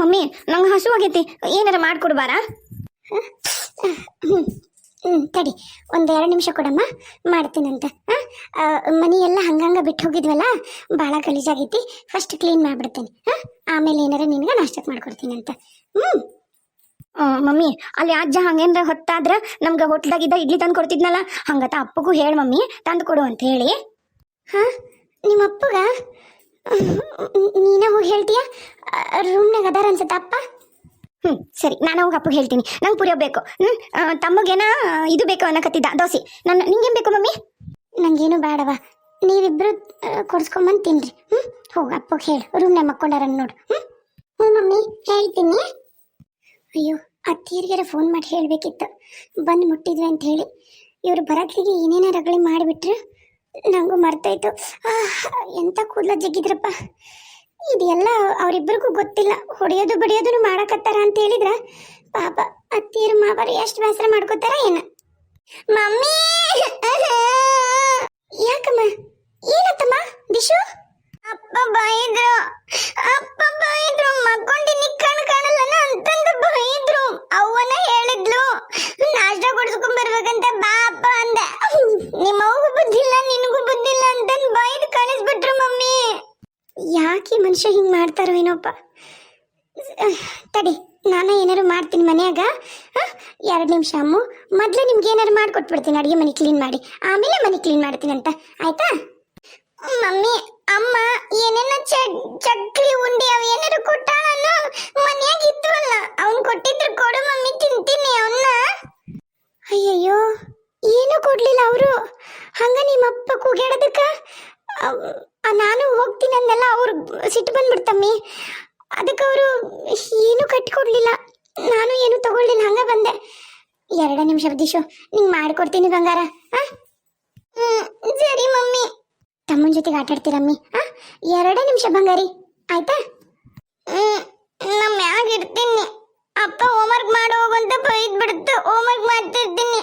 Mummy ನಂಗೆ ಹಸು ಆಗೈತಿ ಏನಾರ ಮಾಡ್ಕೊಡ್ಬಾರಾ? ಹ್ಞೂ ತಡಿ. ಒಂದು ಎರಡು ನಿಮಿಷ ಕೊಡಮ್ಮ. ಮಾಡ್ತೀನಂತ. ಹಾಂ? ಮನೆ ಎಲ್ಲ ಹಂಗಂಗ ಬಿಟ್ಟು ಹೋಗಿದ್ವಲ್ಲ? ಭಾಳ ಗಲೀಜಾಗೈತಿ. ಫಸ್ಟ್ ಕ್ಲೀನ್ ಮಾಡಿಬಿಡ್ತೀನಿ. ಹಾಂ? ಆಮೇಲೆ ಏನಾರ ನಿನಗೆ ನಾಷ್ಟಕ್ಕೆ ಮಾಡ್ಕೊಡ್ತೀನಂತ. ಹ್ಞೂ ಮಮ್ಮಿ ಅಲ್ಲಿ ಅಜ್ಜ ಹಂಗೇನ್ರ ಹೊತ್ತಾದ್ರ ನಮ್ಗೆ ಹೋಟ್ಲಾಗಿದ್ದ ಇಡ್ಲಿ ತಂದು ಕೊಡ್ತಿದ್ನಲ್ಲ ಹಂಗತ ಅಪ್ಪಗೂ ಹೇಳಿ ಮಮ್ಮಿ ತಂದು ಕೊಡು ಅಂತ ಹೇಳಿ. ಹಾಂ? ನಿಮ್ಮ ಅಪ್ಪಗ ನೀನೇ ಹೋಗಿ ಹೇಳ್ತೀಯಾ? ರೂಮ್ನಾಗ ಅದಾರ ಅನ್ಸತ್ತ ಅಪ್ಪ. ಹ್ಞೂ ಸರಿ, ನಾನು ಹೋಗಿ ಅಪ್ಪಗೆ ಹೇಳ್ತೀನಿ. ನಂಗೆ ಪುರಿಯೋ ಬೇಕು ಹ್ಞೂ ತಮ್ಮಗೇನ ಇದು ಬೇಕು ಅನ್ನಕತ್ತಿದ್ದ, ದೋಸೆ. ನನ್ನ, ನಿಂಗೇನು ಬೇಕು ಮಮ್ಮಿ? ನಂಗೇನು ಬೇಡವ ನೀವಿಬ್ರು ಕೊಡ್ಸ್ಕೊಂಬಂದು ತಿನ್ರಿ. ಹ್ಞೂ ಹೋಗಿ ಅಪ್ಪಗೆ ಹೇಳು. ರೂಮ್ನಾಗ ಮಕ್ಕೊಂಡಾರ ನೋಡು. ಹ್ಞೂ ಹ್ಞೂ ಮಮ್ಮಿ, ಹೇಳ್ತೀನಿ. ಅಯ್ಯೋ, ಅತ್ತಿಯರಿಗಾರ ಫೋನ್ ಮಾಡಿ ಹೇಳಬೇಕಿತ್ತು. ಬಂದು ಮುಟ್ಟಿದ್ವಿ ಅಂತ ಹೇಳಿ. ಇವರು ಬರೋಕ್ಕಿಗೆ ಏನೇನೋ ರಗಳಿ ಮಾಡಿಬಿಟ್ರು. ನನಗೂ ಮರ್ತಾಯ್ತು. ಎಂಥ ಕೂದಲ ಜಗ್ಗಿದ್ರಪ್ಪ. ಇದೆಲ್ಲ ಅವರಿಬ್ಬರಿಗೂ ಗೊತ್ತಿಲ್ಲ. ಹೊಡೆಯೋದು ಬಡಿಯೋದು ಮಾಡಕತ್ತಾರ ಅಂತ ಹೇಳಿದ್ರ ಪಾಪ ಅತ್ತೀರು ಮಾವರು ಎಷ್ಟು ಬೇಸರ ಮಾಡ್ಕೋತಾರ ಏನ? ಮಮ್ಮಿ ಯಾಕಮ್ಮ ಏನತ್ತಮ್ಮ ದಿಶು ಅಪ್ಪ ಬೈದ್ರು ಅಪ್ಪ ಬೈದ್ರು ಮಕ್ಕೊಂಡಿನಿ ಕಣ್ ಕಾಣಲ್ಲ ಅಂತಂದು ಬೈದ್ರು ಅವನ ಹೇಳಿದ್ಲು ನಾಷ್ಟ ಕೊಡ್ಸ್ಕೊಂಡ್ ಬರ್ಬೇಕಂತ ಬಾ ಅಪ್ಪ ಅಂದೆ ನಿಮ್ಮ ಅವ್ಗೂ ಬುದ್ಧಿ ಇಲ್ಲ ನಿನಗೂ ಬುದ್ಧಿ ಇಲ್ಲ ಅಂತಂದು ಬೈದು ಕಳಿಸ್ಬಿಟ್ರು ಮಮ್ಮಿ ಯಾಕೆ ಈ ಮನುಷ್ಯ ಹಿಂಗ್ ಮಾಡ್ತಾರೋ ಏನೋಪ್ಪ ಅಹ್, ತಡಿ, ನಾನು ಏನಾರು ಮಾಡ್ತೀನಿ ಮನ್ಯಾಗ. ಎರಡು ನಿಮಿಷ ಅಮ್ಮು. ಮೊದಲೇ ನಿಮ್ಗೆ ಏನಾರು ಮಾಡ್ಕೊಟ್ಬಿಡ್ತೀನಿ, ಅಡುಗೆ ಮನೆ ಕ್ಲೀನ್ ಮಾಡಿ. ಆಮೇಲೆ ಮನೆ ಕ್ಲೀನ್ ಮಾಡ್ತೀನಂತ ಆಯ್ತಾ? ಮಮ್ಮಿ, ಅಮ್ಮ, ಏನೇನ ಚಕ್ಲಿ ಉಂಡಿ ಅವ ಏನಾರು ಕೊಟ್ಟಾಳ ಮನ್ಯಾಗ ಇದ್ವಲ್ಲ, ಅವ್ನು ಕೊಟ್ಟಿದ್ರು ಕೊಡು ಮಮ್ಮಿ, ತಿಂತೀನಿ ಅವನ್ನ ಅಯ್ಯಯ್ಯೋ, ಏನು ಕೊಡ್ಲಿಲ್ಲ ಅವರು? ಹಂಗ ನಿಮ್ಮಪ್ಪ ಕೂಗ್ಯಾಡದಕ್ಕ ನಾನು ಹೋಗ್ತೀನಿ ಅಂದೆಲ್ಲ ಅವ್ರು ಸಿಟ್ಟು ಬಂದ್ಬಿಡ್ತಮ್ಮಿ. ಅದಕ್ಕೆ ಅವರು ಏನು ಕಟ್ಟಿಕೊಡ್ಲಿಲ್ಲ. ನಾನು ಏನು ತಗೊಳ್ಳಿಲ್ಲ, ಹಂಗ ಬಂದೆ. ಎರಡ ನಿಮಿಷ ದಿಶು ನಿಂಗೆ ಮಾಡ್ಕೊಡ್ತೀನಿ ಬಂಗಾರ ಸರಿ ಮಮ್ಮಿ. ತಮ್ಮನ ಜೊತೆಗೆ ಆಟ ಆಡ್ತೀರಮ್ಮಿ ಆ? ಎರಡೇ ನಿಮಿಷ ಬಂಗಾರಿ, ಆಯ್ತಾ? ನಮ್ಮ ಮ್ಯಾಗ ಇರ್ತೀನಿ. ಅಪ್ಪ ಹೋಮ್ವರ್ಕ್ ಮಾಡೋ ಹೋಗಂತ ಬೈದ್ ಬಿಡುತ್ತೆ ಹೋಮ್ವರ್ಕ್ ಮಾಡ್ತಿರ್ತೀನಿ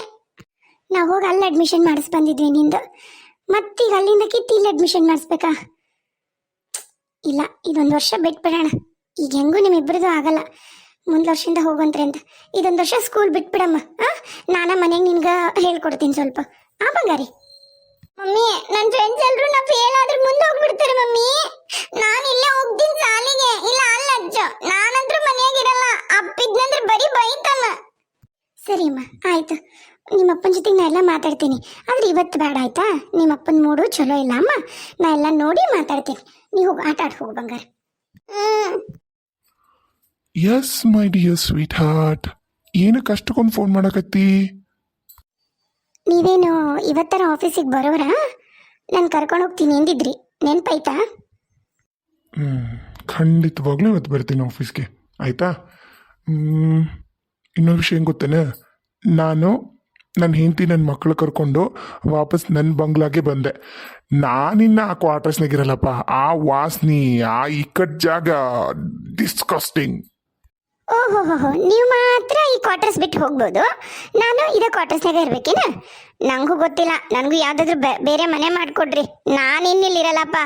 ನಾವು ಹೋಗಿ ಅಲ್ಲಿ ಅಡ್ಮಿಷನ್ ಮಾಡಿಸ್ ಬಂದಿದ್ವಿ ನಿಂದು. ಮತ್ತೀಗ ಅಲ್ಲಿಂದ ಕಿತ್ತಿ ಇಲ್ಲಿ ಅಡ್ಮಿಷನ್ ಮಾಡಿಸ್ಬೇಕಾ? ಇಲ್ಲ, ಇದೊಂದು ವರ್ಷ ಬಿಟ್ಬಿಡೋಣ. ಈಗ ಹೆಂಗೂ ನಿಮ್ಮಿಬ್ಬರದು ಆಗಲ್ಲ. ಮುಂದ್ ವರ್ಷದಿಂದ ಹೋಗಂತ್ರಿ ಅಂತ. ಇದೊಂದು ವರ್ಷ ಸ್ಕೂಲ್ ಬಿಟ್ಬಿಡಮ್ಮ, ಆ? ನಾನ ಮನೆಗೆ ನಿನ್ಗೆ ಹೇಳ್ಕೊಡ್ತೀನಿ ಸ್ವಲ್ಪ. ಆ ಬಂಗಾರಿ? ಮಮ್ಮಿ ನನ್ನ ಫ್ರೆಂಡ್ಸ್ ಎಲ್ಲರೂ ನಾ ಫೇಲ್ ಆದ್ರೆ ಮುಂದೆ ಹೋಗ್ಬಿಡ್ತಾರೆ ಮಮ್ಮಿ. ನಾನು ಇಲ್ಲೇ ಹೋಗ್ತೀನಿ ಸಾಲಿಗೆ. ಇಲ್ಲ, ಅಲ್ಲ ಅಜ್ಜ ನಾನಂದ್ರೂ ಮನೆಯಾಗ ಇರಲ್ಲ. ಅಪ್ಪಿದ್ನಂದ್ರೆ ಬರೀ ಬೈತಾನ ಸರಿ ಅಮ್ಮ ಆಯ್ತು. ನಿಮ್ಮ ಅಪ್ಪನ ಜೊತೆಗೆ ನಾ ಎಲ್ಲ ಮಾತಾಡ್ತೀನಿ. ಆದ್ರೆ ಇವತ್ತು ಬೇಡ ಆಯ್ತಾ? ನಿಮ್ಮ ಅಪ್ಪನ ಮೂಡು ಚಲೋ ಇಲ್ಲ ಅಮ್ಮ. ನಾ ಎಲ್ಲ ನೋಡಿ ಮಾತಾಡ್ತೀನಿ. ನೀವು ಹೋಗಿ, ಆಟ ಆಡ್ ಬಂಗಾರ. Hmm. Yes my dear sweetheart ಏನಕ್ಕೆ ಅಷ್ಟಕ್ಕೊಂದು ಫೋನ್ ಮಾಡಕತ್ತಿ? ನೀವೇನು ಇವತ್ತರ ಆಫೀಸಿಗೆ ಬರೋರಾ? ನಾನು ಕರ್ಕೊಂಡು ಹೋಗ್ತೀನಿ ಎಂದಿದ್ರಿ ನೆನಪಾಯ್ತಾ? ಹ್ಞೂ ಖಂಡಿತವಾಗ್ಲೂ ಇವತ್ತು ಬರ್ತೀನಿ ಆಫೀಸ್ಗೆ ಆಯ್ತಾ? ಇನ್ನೊಂದು ವಿಷಯ ಏನು ಗೊತ್ತೇನೆ? ನಾನು ನನ್ನ ಹೆಂಡತಿ ನನ್ನ ಮಕ್ಕಳು ಕರ್ಕೊಂಡು ವಾಪಸ್ ನನ್ನ ಬಂಗ್ಲಾಗೆ ಬಂದೆ. ನಾನಿನ್ನ ಆ ಕ್ವಾರ್ಟರ್ಸ್ನಾಗಿರಲ್ಲಪ್ಪ ಆ ವಾಸ್ನಿ ಆ ಇಕ್ಕಟ್ ಜಾಗ ಡಿಸ್ಕಸ್ಟಿಂಗ್ ಓಹೋ ಹೋ ನೀವು ಮಾತ್ರ ಈ ಕ್ವಾರ್ಟರ್ಸ್ ಬಿಟ್ಟು ಹೋಗ್ಬೋದು. ನಾನು ಇದೇ ಕ್ವಾರ್ಟರ್ಸ್ನಾಗ ಇರ್ಬೇಕೇನ? ನನಗೂ ಗೊತ್ತಿಲ್ಲ, ನನಗೂ ಯಾವುದಾದ್ರೂ ಬೇರೆ ಮನೆ ಮಾಡಿಕೊಡ್ರಿ. ನಾನು ಇನ್ನಿಲ್ಲಿರಲ್ಲಪ್ಪ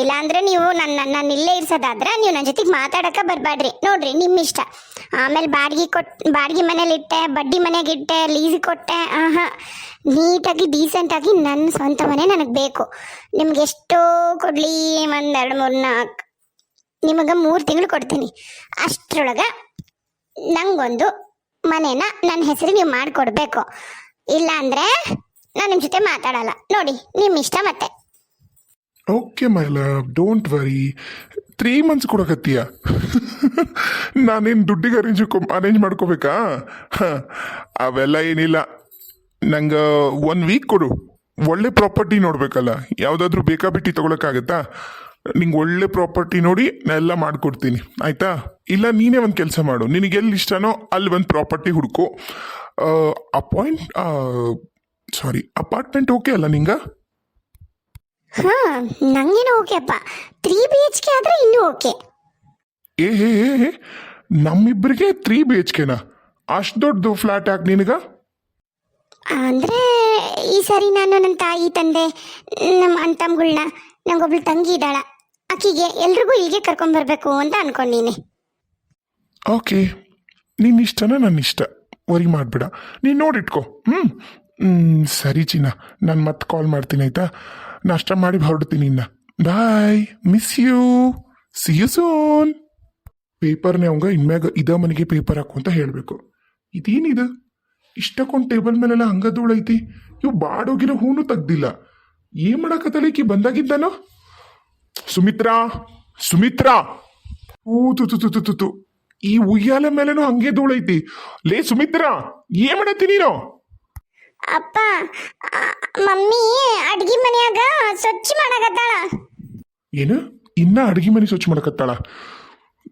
ಇಲ್ಲಾಂದ್ರೆ ನೀವು ನನ್ನ ನನ್ನ ಇಲ್ಲೇ ಇರ್ಸೋದಾದ್ರೆ ನೀವು ನನ್ನ ಜೊತೆಗೆ ಮಾತಾಡೋಕೆ ಬರಬೇಡ್ರಿ ನೋಡ್ರಿ ನಿಮ್ಮ ಇಷ್ಟ ಆಮೇಲೆ ಬಾಡಿಗೆ ಕೊಟ್, ಬಾಡಿಗೆ ಮನೇಲಿ ಇಟ್ಟೆ ಬಡ್ಡಿ ಮನೆಗೆ ಇಟ್ಟೆ ಲೀಸಿಗೆ ಕೊಟ್ಟೆ, ಆಹಾ. ನೀಟಾಗಿ ಡೀಸೆಂಟಾಗಿ ನನ್ನ ಸ್ವಂತ ಮನೆ ನನಗೆ ಬೇಕು. ನಿಮ್ಗೆ ಎಷ್ಟೋ ಕೊಡಲಿ ಒಂದೆರಡು ಮೂರು ನಾಲ್ಕು ನಿಮಗೆ ಮೂರು ತಿಂಗಳು ಕೊಡ್ತೀನಿ. ಅಷ್ಟರೊಳಗೆ ನಂಗೊಂದು ಮನೇನ ನನ್ನ ಹೆಸರು ನೀವು ಮಾಡಿಕೊಡ್ಬೇಕು. ಇಲ್ಲ ಅಂದರೆ ನಾನು ನಿಮ್ಮ ಜೊತೆ ಮಾತಾಡಲ್ಲ. ನೋಡಿ ನಿಮ್ಮ ಇಷ್ಟ ಮತ್ತೆ? Okay my love don't worry three months ಕೊಡಕತ್ತೀಯ? ನಾನೇನು ದುಡ್ಡಿಗೆ ಅರೇಂಜ್ ಅರೇಂಜ್ ಮಾಡ್ಕೋಬೇಕಾ? ಹಾಂ, ಅವೆಲ್ಲ ಏನಿಲ್ಲ. ನಂಗೆ ಒನ್ ವೀಕ್ ಕೊಡು. ಒಳ್ಳೆ ಪ್ರಾಪರ್ಟಿ ನೋಡ್ಬೇಕಲ್ಲ. ಯಾವುದಾದ್ರೂ ಬೇಕಾಬಿಟ್ಟಿ ತಗೊಳಕ್ಕಾಗತ್ತಾ? ನಿಂಗೆ ಒಳ್ಳೆ ಪ್ರಾಪರ್ಟಿ ನೋಡಿ ನಾನು ಎಲ್ಲ ಮಾಡ್ಕೊಡ್ತೀನಿ ಆಯ್ತಾ? ಇಲ್ಲ ನೀನೇ ಒಂದು ಕೆಲಸ ಮಾಡು. ನಿನಗೆ ಎಲ್ಲಿ ಇಷ್ಟನೋ ಅಲ್ಲಿ ಒಂದು ಪ್ರಾಪರ್ಟಿ ಹುಡುಕು. ಅಪಾಯಿಂಟ್ ಸಾರಿ ಅಪಾರ್ಟ್ಮೆಂಟ್ ಓಕೆ ಅಲ್ಲ ನಿಂಗೆ? ಹಾಂ ನಂಗೇನು ಓಕೆ ಅಪ್ಪ. ತ್ರೀ ಬಿ ಎಚ್ ಕೆ ಆದರೆ ಇನ್ನೂ ಓಕೆ ಏ ಹೇ ಹೇ ಹೇ ನಮ್ಮಿಬ್ಬರಿಗೆ ತ್ರೀ ಬಿ ಎಚ್ ಕೆನಾ ಅಷ್ಟು ದೊಡ್ಡದು ಫ್ಲ್ಯಾಟ್ ಯಾಕೆ ನಿನಗೆ? ಅಂದರೆ ಈ ಸರಿ ನಾನು ನನ್ನ ತಾಯಿ ತಂದೆ ನಮ್ಮ ಅಣ್ತಮ್ಗಳ್ನ ನಂಗೊಬ್ಳು ತಂಗಿ ಇದ್ದಾಳ. ಆಕಿಗೆ ಎಲ್ರಿಗೂ ಇಲ್ಲಿಗೆ ಕರ್ಕೊಂಬರ್ಬೇಕು ಅಂತ ಅನ್ಕೊಂಡಿನಿ ಓಕೆ ನಿನ್ನ ಇಷ್ಟನ ನನ್ನ ಇಷ್ಟ. ವರಿ ಮಾಡಬೇಡ. ನೀನು ನೋಡಿಟ್ಕೊ. ಹ್ಞೂ ಸರಿ ಚಿನ್ನ ನಾನು ಮತ್ತೆ ಕಾಲ್ ಮಾಡ್ತೀನಿ ಆಯ್ತಾ? ನಾಷ್ಟ ಮಾಡಿ ಹೊರಡ್ತೀನಿ ಇನ್ನ bye miss you see you soon ಪೇಪರ್ನೇ ಅವಂಗ ಇನ್ಮ್ಯಾಗ ಇದ ಮನೆಗೆ ಪೇಪರ್ ಹಾಕು ಅಂತ ಹೇಳಬೇಕು. ಇದೇನಿದು? ಇಷ್ಟಕ್ಕೊಂದು ಟೇಬಲ್ ಮೇಲೆಲ್ಲ ಹಂಗ ಧೂಳೈತಿ ಇವು ಬಾಡೋಗಿರೋ ಹೂನು ತೆಗ್ದಿಲ್ಲ. ಏನ್ ಮಾಡಕತ್ತಲ್ಲ ಈಕಿ ಬಂದಾಗಿದ್ದಾನೋ? ಸುಮಿತ್ರಾ ಸುಮಿತ್ರಾ. ಊ ತು ತು ತು ತು ತು ತು. ಈ ಉಯ್ಯಾಲೆ ಮೇಲೇನು ಹಂಗೆ ಧೂಳೈತಿ. ಲೇ ಸುಮಿತ್ರಾ ಏನ್ ಮಾಡತ್ತಿ ನೀನು? ಅಪ್ಪ ಆ, ಮಮ್ಮಿ ಅಡ್ಗಿ ಮನ್ಯಾಗ ಸ್ವಚ್ಛ ಮಾಡಕತ್ತಾಳ. ಏನು? ಇನ್ನ ಅಡಿಗೆ ಮನೆ ಸ್ವಚ್ಛ ಮಾಡಕತ್ತಾಳ?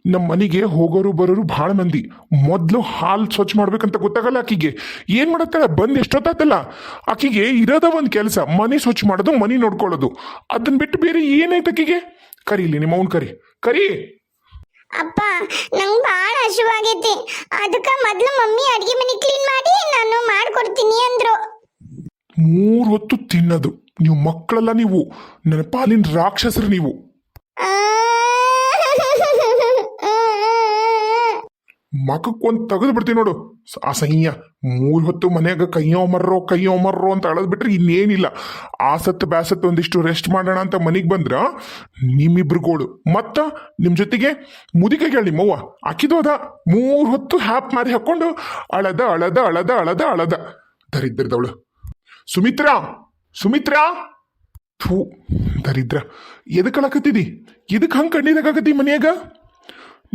ನಮ್ಮ ಮನೆಗೆ ಹೋಗೋರು ಬರೋರು ಭಾಳ ಮಂದಿ. ಮೊದಲು ಹಾಲು ಸ್ವಚ್ಛ ಮಾಡ್ಬೇಕಂತ ಗೊತ್ತಾಗಲ್ಲ ಆಕಿಗೆ. ಏನು ಮಾಡತ್ತಾಳೆ ಬಂದು ಎಷ್ಟೊತ್ತಲ್ಲ ಆಕಿಗೆ ಇರೋದ ಒಂದು ಕೆಲಸ ಮನೆ ಸ್ವಚ್ಛ ಮಾಡೋದು ಮನೆ ನೋಡ್ಕೊಳ್ಳೋದು. ಅದನ್ನ ಬಿಟ್ಟು ಬೇರೆ ಏನಾಯ್ತು ಆಕಿಗೆ? ಕರೀಲಿ ನಿಮ್ಮ ಅವ್ನು ಕರಿ. ಕರಿ! ಅಪ್ಪ ನಂಗೆ ಬಹಳ ಹಸಿವಾಗೈತಿ ಅದಕ್ಕೆ ಮೊದ್ಲು ಮಮ್ಮಿ ಅಡಿಗೆ ಮನೆ ಕ್ಲೀನ್ ಮಾಡಿ ನಾನು ಮಾಡ್ಕೊಡ್ತೀನಿ ಅಂದ್ರು. ಮೂರು ಹೊತ್ತು ತಿನ್ನೋದು. ನೀವು ಮಕ್ಕಳಲ್ಲ ನೀವು. ನನ್ನ ಪಾಲಿನ ರಾಕ್ಷಸರು ನೀವು. ಆ, ಮಗಕ್ಕೊಂದು ತೆಗೆದು ಬಿಡ್ತೀನಿ ನೋಡು. ಅಸಹ್ಯ ಮೂರು ಹೊತ್ತು ಮನೆಯಾಗ ಕೈಯೋ ಮರ್ರೋ ಕೈಯೋ ಮರ್ರೋ ಅಂತ ಅಳದ್ ಬಿಟ್ರೆ ಇನ್ನೇನಿಲ್ಲ. ಆಸತ್ತು ಬ್ಯಾಸತ್ತು ಒಂದಿಷ್ಟು ರೆಸ್ಟ್ ಮಾಡೋಣ ಅಂತ ಮನೆಗೆ ಬಂದ್ರ ನಿಮ್ಮಿಬ್ರುಗೋಳು. ಮತ್ತ ನಿಮ್ ಜೊತೆಗೆ ಮುದಿಕೆ ಹೇಳಿ ನಿಮ್ಮವ್ವ. ಅಕ್ಕಿದೋದ ಮೂರು ಹೊತ್ತು ಹ್ಯಾಪ್ ಮಾರಿ ಹಾಕೊಂಡು ಅಳದ ಅಳದ ಅಳದ ಅಳದ ಅಳದ. ದರಿದ್ರದವಳು. ಸುಮಿತ್ರಾ ಸುಮಿತ್ರಾ. ಥೂ ದರಿದ್ರ ಎದಕ್ಕೆ ಅಳಕತ್ತಿದಿ? ಎದಕ್ಕೆ ಹಂಗೆ ಕಣ್ಣೀರಾಗತ್ತಿ ಮನ್ಯಾಗ?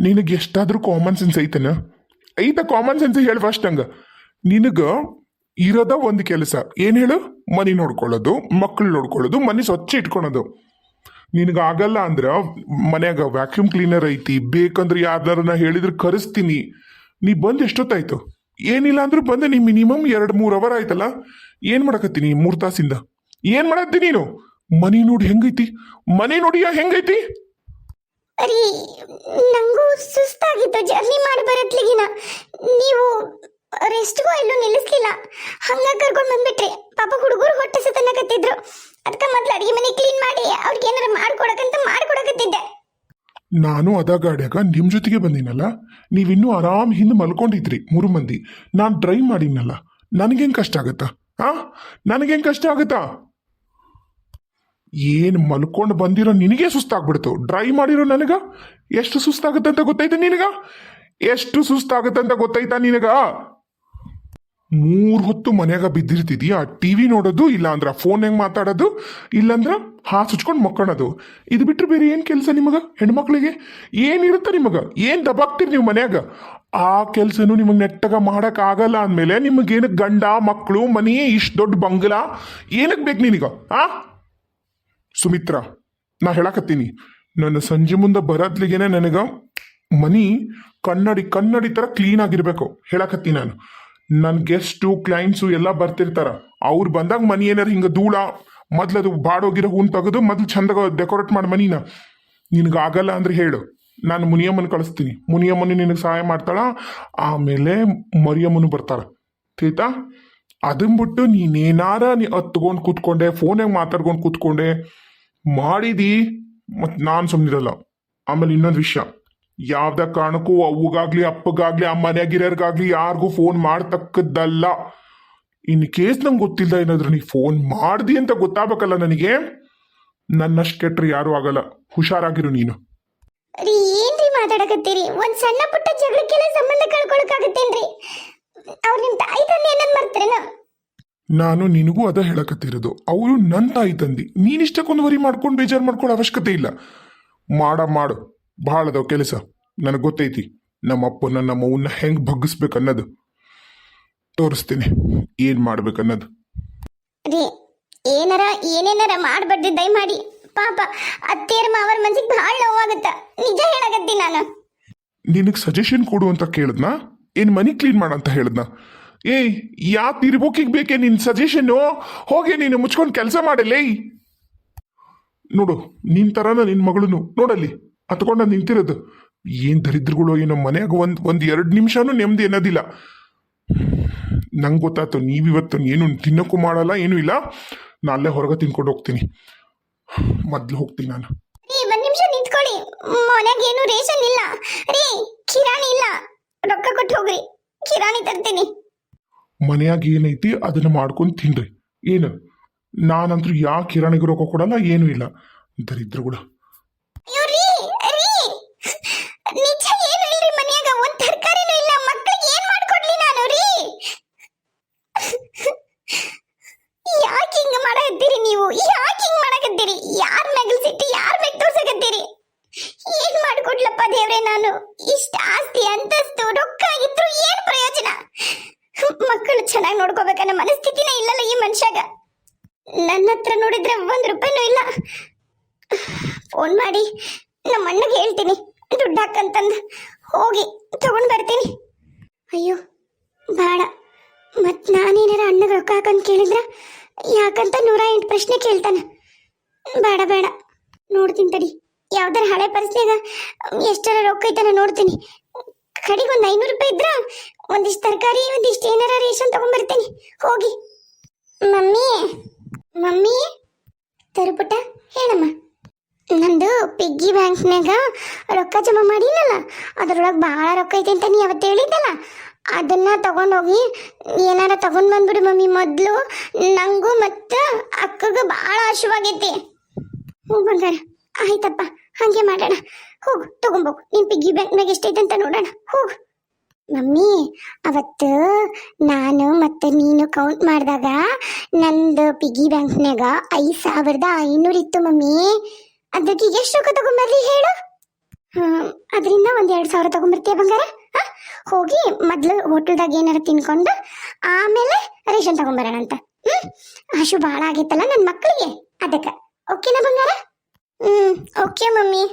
ನಿನಗೆ ಎಷ್ಟಾದರೂ ಕಾಮನ್ ಸೆನ್ಸ್ ಐತನ? ಐತ ಕಾಮನ್ ಸೆನ್ಸ್ ಹೇಳು ಫಸ್ಟ್ ಹಂಗ. ನಿನಗ ಇರೋದ ಒಂದು ಕೆಲಸ. ಏನು ಹೇಳು? ಮನಿ ನೋಡ್ಕೊಳ್ಳೋದು ಮಕ್ಕಳು ನೋಡ್ಕೊಳ್ಳೋದು, ಮನೆ ಸ್ವಚ್ಛ ಇಟ್ಕೊಳೋದು. ನಿನಗೆ ಆಗಲ್ಲ ಅಂದ್ರೆ ಮನ್ಯಾಗ ವ್ಯಾಕ್ಯೂಮ್ ಕ್ಲೀನರ್ ಐತಿ, ಬೇಕಂದ್ರೆ ಯಾರನ್ನ ಹೇಳಿದ್ರೆ ಕರೆಸ್ತೀನಿ. ನೀ ಬಂದು ಎಷ್ಟೊತ್ತಾಯ್ತು? ಏನಿಲ್ಲ ಅಂದ್ರೆ ಬಂದೆ, ನೀ ಮಿನಿಮಮ್ ಎರಡು ಮೂರು ಅವರ್ ಆಯ್ತಲ್ಲ? ಏನು ಮಾಡಕತ್ತೀನಿ ಮೂರು ತಾಸಿಂದ? ಏನು ಮಾಡತ್ತಿ ನೀನು? ಮನಿ ನೋಡಿ ಹೆಂಗೈತಿ? ಮನೆ ನೋಡಿಯಾ ಹೆಂಗೈತಿ? ರೀ ನಂಗೂ ಸುಸ್ತಾಗಿತ್ತು. ಜರ್ನಿ ಮಾಡಿ ಬರತ್ಲಿಗಿನ. ನೀವು ರೆಸ್ಟ್ಗೂ ಎಲ್ಲೂ ನಿಲ್ಲಿಸ್ಲಿಲ್ಲ. ಹಂಗ ಕರ್ಕೊಂಡು ಬಂದ್ಬಿಟ್ರಿ, ಪಾಪ ಹುಡುಗರು ಹೊಟ್ಟೆ ಸತನಕತ್ತಿದ್ರು ಅದಕ್ಕೆ ಮೊದ್ಲು ಅಡಿಗೆ ಮನೆ ಕ್ಲೀನ್ ಮಾಡಿ, ಅವ್ರಿಗೆ ಏನಾರ ಮಾಡ್ಕೊಡಕಂತ ಮಾಡ್ಕೊಡಕತ್ತಿದ್ದೆ. ನಾನು ಅದ ಗಾಡ್ಯಾಗ ನಿಮ್ ಜೊತೆಗೆ ಬಂದಿನಲ್ಲ. ನೀವಿನ್ನೂ ಆರಾಮ್ ಹಿಂದೆ ಮಲ್ಕೊಂಡಿದ್ರಿ, ಮೂರು ಮಂದಿ. ನಾನು ಡ್ರೈವ್ ಮಾಡಿನಲ್ಲ. ನನಗೇನ್ ಕಷ್ಟ ಆಗತ್ತಾ? ಆ? ನನಗೇನ್ ಕಷ್ಟ ಆಗತ್ತಾ? ಏನ್ ಮಲ್ಕೊಂಡು ಬಂದಿರೋ ನಿನಗೆ ಸುಸ್ತಾಗ್ಬಿಡ್ತು? ಡ್ರೈ ಮಾಡಿರೋ ನನಗ? ಎಷ್ಟು ಸುಸ್ತಾಗುತ್ತೆ ಅಂತ ಗೊತ್ತೈತೆ ನಿನಗ? ಎಷ್ಟು ಸುಸ್ತಾಗುತ್ತೆ ಅಂತ ಗೊತ್ತೈತಾ ನಿನಗ? ಮೂರು ಹೊತ್ತು ಮನ್ಯಾಗ ಟಿ ಟಿವಿ ನೋಡೋದು ಇಲ್ಲ ಅಂದ್ರ ಫೋನ್ ಹೆಂಗ್ ಮಾತಾಡೋದು, ಇಲ್ಲಂದ್ರ ಹಾ ಸುಚ್ಕೊಂಡು ಇದು ಬಿಟ್ಟರೆ ಬೇರೆ ಏನ್ ಕೆಲಸ ನಿಮಗ, ಹೆಣ್ಮಕ್ಳಿಗೆ? ಏನಿರುತ್ತೆ ನಿಮಗ? ಏನ್ ದಬಾಕ್ತೀರಿ ನೀವು ಮನ್ಯಾಗ? ಆ ಕೆಲ್ಸನು ನಿಮಗ್ ನೆಟ್ಟಗ ಮಾಡಕ್ ಆಗಲ್ಲ ಅಂದ್ಮೇಲೆ ನಿಮಗೇನು ಗಂಡ ಮಕ್ಕಳು ಮನೆಯೇ ಇಷ್ಟು ದೊಡ್ಡ ಬಂಗ್ಲಾ? ಏನಕ್ ಬೇಕು ನಿನಗ, ಆ? ಸುಮಿತ್ರ, ನಾ ಹೇಳಕತ್ತೀನಿ. ನನ್ನ ಸಂಜೆ ಮುಂದೆ ಬರದ್ಲಿಗೇನೆ ನನಗ ಮನಿ ಕನ್ನಡಿ ಕನ್ನಡಿ ತರ ಕ್ಲೀನ್ ಆಗಿರ್ಬೇಕು, ಹೇಳಕತ್ತೀನಿ ನಾನು. ನನ್ನ ಗೆಸ್ಟು ಕ್ಲೈಂಟ್ಸು ಎಲ್ಲ ಬರ್ತಿರ್ತಾರ. ಅವ್ರು ಬಂದಾಗ ಮನಿ ಏನಾರ ಹಿಂಗ ಧೂಳ ಮೊದ್ಲದು ಬಾಡೋಗಿರೋ ಹೂನ್ ತೆಗೆದು ಮೊದ್ಲು ಚಂದ ಡೆಕೋರೇಟ್ ಮಾಡಿ ಮನಿನ. ನಿನಗಾಗಲ್ಲ ಅಂದ್ರೆ ಹೇಳು, ನಾನು ಮುನಿಯಮ್ಮನ ಕಳಿಸ್ತೀನಿ. ಮುನಿಯಮ್ಮನ ನಿನಗೆ ಸಹಾಯ ಮಾಡ್ತಾಳ, ಆಮೇಲೆ ಮರಿಯಮ್ಮನು ಬರ್ತಾರ ತಿಳಿತಾ? ಅದನ್ ಬಿಟ್ಟು ನೀನೇನಾರ ನೀ ಹತ್ಕೊಂಡು ಕೂತ್ಕೊಂಡೆ ಫೋನಾಗ ಮಾತಾಡ್ಕೊಂಡು ಕೂತ್ಕೊಂಡೆ ಮಾಡಿದಿ? ಮತ್ ನಾನು ಸುಮ್ಮನಿರಲ್ಲ ಆಮೇಲೆ ಇನ್ನೊಂದು ವಿಷಯ. ಯಾವ್ದ ಕಾರಣಕ್ಕೂ ಅವ್ಗಾಗ್ಲಿ ಅಪ್ಪಗಾಗ್ಲಿ, ಆ ಮನೆಯಾಗಿರೋರ್ಗಾಗ್ಲಿ ಯಾರಿಗೂ ಫೋನ್ ಮಾಡ್ತಕ್ಕದ್ದಲ್ಲ. ಇನ್ ಕೇಸ್ ನಂಗೆ ಗೊತ್ತಿಲ್ಲ ಏನಾದ್ರು ನೀ ಫೋನ್ ಮಾಡ್ದಿ ಅಂತ ಗೊತ್ತಾಗಬೇಕಲ್ಲ ನನಗೆ? ನನ್ನಷ್ಟು ಕೆಟ್ಟರೆ ಯಾರು ಆಗಲ್ಲ. ಹುಷಾರಾಗಿರು ನೀನು. ಏನ್ರಿ ಮಾತಾಡಕತ್ತೀರಿ? ಒಂದ್ ಸಣ್ಣ ಪುಟ್ಟ ಜಗಳಕ್ಕೆಲ್ಲ ಸಂಬಂಧ ಕಳ್ಕೊಳಕಾಗತ್ತೇನ್ರಿ ಅವ್ರ ನಿಮ್ ತಾಯಿ ತಂದೆ ಏನನ್ ಮಾಡ್ತಾರೇನ? ನಾನು ನಿನಗೂ ಅದ ಹೇಳಕತ್ತಿರೋದು. ಅವರು ನನ್ನ ತಾಯಿ ತಂದಿ. ನೀನಿಷ್ಟಕ್ಕೊಂದು ವರಿ ಮಾಡ್ಕೊಂಡು ಬೇಜಾರು ಮಾಡ್ಕೊಳ್ಳೋ ಅವಶ್ಯಕತೆ ಇಲ್ಲ. ಮಾಡ ಮಾಡು. ಭಾಳ ಅದಾವ ಕೆಲಸ. ನನಗೆ ಗೊತ್ತೈತಿ. ನಮ್ಮ ಅಪ್ಪನ ನಮ್ಮ ಅವನ್ನ ಹೆಂಗ್ ಬಗ್ಗಿಸ್ಬೇಕು ಅನ್ನೋದು ತೋರಿಸ್ತೀನಿ. ಏನ್ ಮಾಡ್ಬೇಕನ್ನೋದು. ರೀ ಏನಾರ ಏನೇನಾರ ಮಾಡ್ಬಾರ್ದು ದಯಮಾಡಿ. ಪಾಪ ಅತ್ತೆಯರ ಮಾವರ ಮನ್ಸಿಗೆ ಭಾಳ ನೋವಾಗತ್ತ. ನಿಜ ಹೇಳಕತ್ತಿ ನಾನು. ನಿನಗೆ ಸಜೆಷನ್ ಕೊಡು ಅಂತ ಕೇಳಿದ್ನಾ? ಏನು ಮನಿ ಕ್ಲೀನ್ ಮಾಡಂತ ಹೇಳದ್ನಾ? ಏಯ್ ಯಾ ನಿರ್ಬೋಕಿಗೆ ಬೇಕೆ ನಿನ್ ಸಜೆಷನ್ನು ಹೋಗಿ ನೀನು ಮುಚ್ಕೊಂಡು ಕೆಲಸ ಮಾಡಲೇ. ನೋಡು, ನಿನ್ ತರನ ನಿನ್ ಮಗಳನ್ನು ನೋಡಲ್ಲಿ ಹತ್ಕೊಂಡ ನಿಂತಿರೋದು. ಏನ್ ದರಿದ್ರಗಳು ಏನೋ ಮನೆಯಾಗ ಒಂದ್ ಒಂದ್ ಎರಡು ನಿಮಿಷನೂ ನೆಮ್ಮದಿ ಅನ್ನೋದಿಲ್ಲ. ನಂಗೆ ಗೊತ್ತಾಯ್ತು, ನೀವಿವತ್ತು ಏನು ತಿನ್ನಕ್ಕೂ ಮಾಡಲ್ಲ, ಏನೂ ಇಲ್ಲ. ನಾ ಅಲ್ಲೇ ಹೊರಗೆ ತಿನ್ಕೊಂಡು ಹೋಗ್ತೀನಿ. ಮೊದ್ಲು ಹೋಗ್ತೀನಿ ನಾನು. ಒಂದ್ ನಿಮಿಷ ನಿಂತ್ಕೊಳ್ಳಿ. ಮನೆಗೆ ಏನು ರೇಷನ್ ಇಲ್ಲ. ರೀ, ಕಿರಾಣಿ ಇಲ್ಲ. ಕಿರಾಣಿ ತರ್ತೀನಿ. ಮನ್ಯಾಗ ಏನೈತಿ ಅದನ್ನ ಮಾಡ್ಕೊಂಡು ತಿನ್ರಿ. ಏನು? ನಾನಂತೂ ಯಾ ಕಿರಾಣಿಗೆ ರೊಕ್ಕ ಕೊಡಲ್ಲ, ಏನೂ ಇಲ್ಲ. ದರಿದ್ರಗಳು ಕೂಡ ದೇವ್ರೆ ನಾನು? ಇಷ್ಟ ಆಸ್ತಿ, ಅಂತಸ್ತು, ರೊಕ್ಕ ಇದ್ರು ಏನ್ ಪ್ರಯೋಜನ? ಮಕ್ಕಳು ಚೆನ್ನಾಗಿ ನೋಡ್ಕೋಬೇಕನ್ನೋ ಮನಸ್ಥಿತಿನೇ ಇಲ್ಲಲ್ಲ ಈ ಮನುಷ್ಯಾಗ. ನನ್ನ ಹತ್ರ ನೋಡಿದ್ರೆ ಒಂದ್ ರೂಪಾಯಿನೂ ಇಲ್ಲ. ಫೋನ್ ಮಾಡಿ ನಮ್ಮ ಅಣ್ಣಗೆ ಹೇಳ್ತೀನಿ. ದುಡ್ಡು ಹಾಕಂತಂದು ಹೋಗಿ ತಗೊಂಡ್ ಬರ್ತೀನಿ. ಅಯ್ಯೋ ಬೇಡ ಮತ್ ನಾನೇನಾರ ಅಣ್ಣಗೆ ರೊಕ್ಕ ಹಾಕಂತ ಕೇಳಿದ್ರ ಯಾಕಂತ ನೂರ ಎಂಟು ಪ್ರಶ್ನೆ ಕೇಳ್ತಾನೆ. ಬೇಡ ಬೇಡ. ನೋಡ್ತೀನಿ ತಡಿ. ಯಾವ್ದಾರ ಹಳೆ ಪರಿಸ್ಥಿತಿಯಾಗ ಎಷ್ಟರ ರೊಕ್ಕ ಐತನ ನೋಡ್ತೀನಿ. ಕಡೆಗೆ ಒಂದು ಐನೂರು ರೂಪಾಯಿ ಇದ್ರ ಒಂದಿಷ್ಟು ತರಕಾರಿ, ಒಂದಿಷ್ಟು ಏನಾರ ರೇಷನ್ ತಗೊಂಡ್ಬರ್ತೇನೆ ಹೋಗಿ. ಮಮ್ಮಿ ಮಮ್ಮಿ, ತರುಪುಟ, ಹೇಳಮ್ಮ. ನಂದು ಪಿಗ್ಗಿ ಬ್ಯಾಂಕ್ನಾಗ ರೊಕ್ಕ ಜಮಾ ಮಾಡಿನಲ್ಲ, ಅದ್ರೊಳಗೆ ಭಾಳ ರೊಕ್ಕ ಐತೆ ಅಂತ ನೀ ಅವತ್ತು ಹೇಳಿದ್ದಲ್ಲ, ಅದನ್ನ ತಗೊಂಡೋಗಿ ಏನಾರ ತಗೊಂಡ್ ಬಂದ್ಬಿಡು ಮಮ್ಮಿ, ಮೊದಲು ನಂಗೂ ಮತ್ತು ಅಕ್ಕಗೂ ಭಾಳ ಹಶುವಾಗೈತಿ. ಹೋಗ್ ಬಂಗಾರ. ಆಯ್ತಪ್ಪ, ಹಾಗೆ ಮಾಡೋಣ. ಹೋಗು ತಗೊಂಬೋಗು ನಿನ್ ಪಿಗ್ಗಿ ಬ್ಯಾಂಕ್ನಾಗ ಎಷ್ಟೈತೆ ಅಂತ ನೋಡೋಣ. ಹೋಗು. ಮಮ್ಮಿ, ಅವತ್ತು ನಾನು ಮತ್ತೆ ನೀನು ಕೌಂಟ್ ಮಾಡಿದಾಗ ನಂದು ಪಿಗ್ಗಿ ಬ್ಯಾಂಕ್ನಾಗ ಐದು ಸಾವಿರದ ಐನೂರು ಇತ್ತು ಮಮ್ಮಿ. ಅದಕ್ಕೆ ಎಷ್ಟು ರೊಕ್ಕ ತಗೊಂಬರ್ಲಿ ಹೇಳು? ಅದರಿಂದ ಒಂದು ಎರಡು ಸಾವಿರ ತಗೊಂಬರ್ತೀಯ ಬಂಗಾರ? ಹೋಗಿ ಮೊದಲು ಹೋಟೆಲ್ದಾಗ ಏನಾರ ತಿನ್ಕೊಂಡು ಆಮೇಲೆ ರೇಷನ್ ತಗೊಂಬರೋಣ ಅಂತ. ಹ್ಮ್, ಹಶು ಭಾಳ ಆಗೈತಲ್ಲ ನನ್ನ ಮಕ್ಕಳಿಗೆ ಅದಕ್ಕೆ. ಓಕೆನಾ ಬಂಗಾರ? Hmm okay mummy.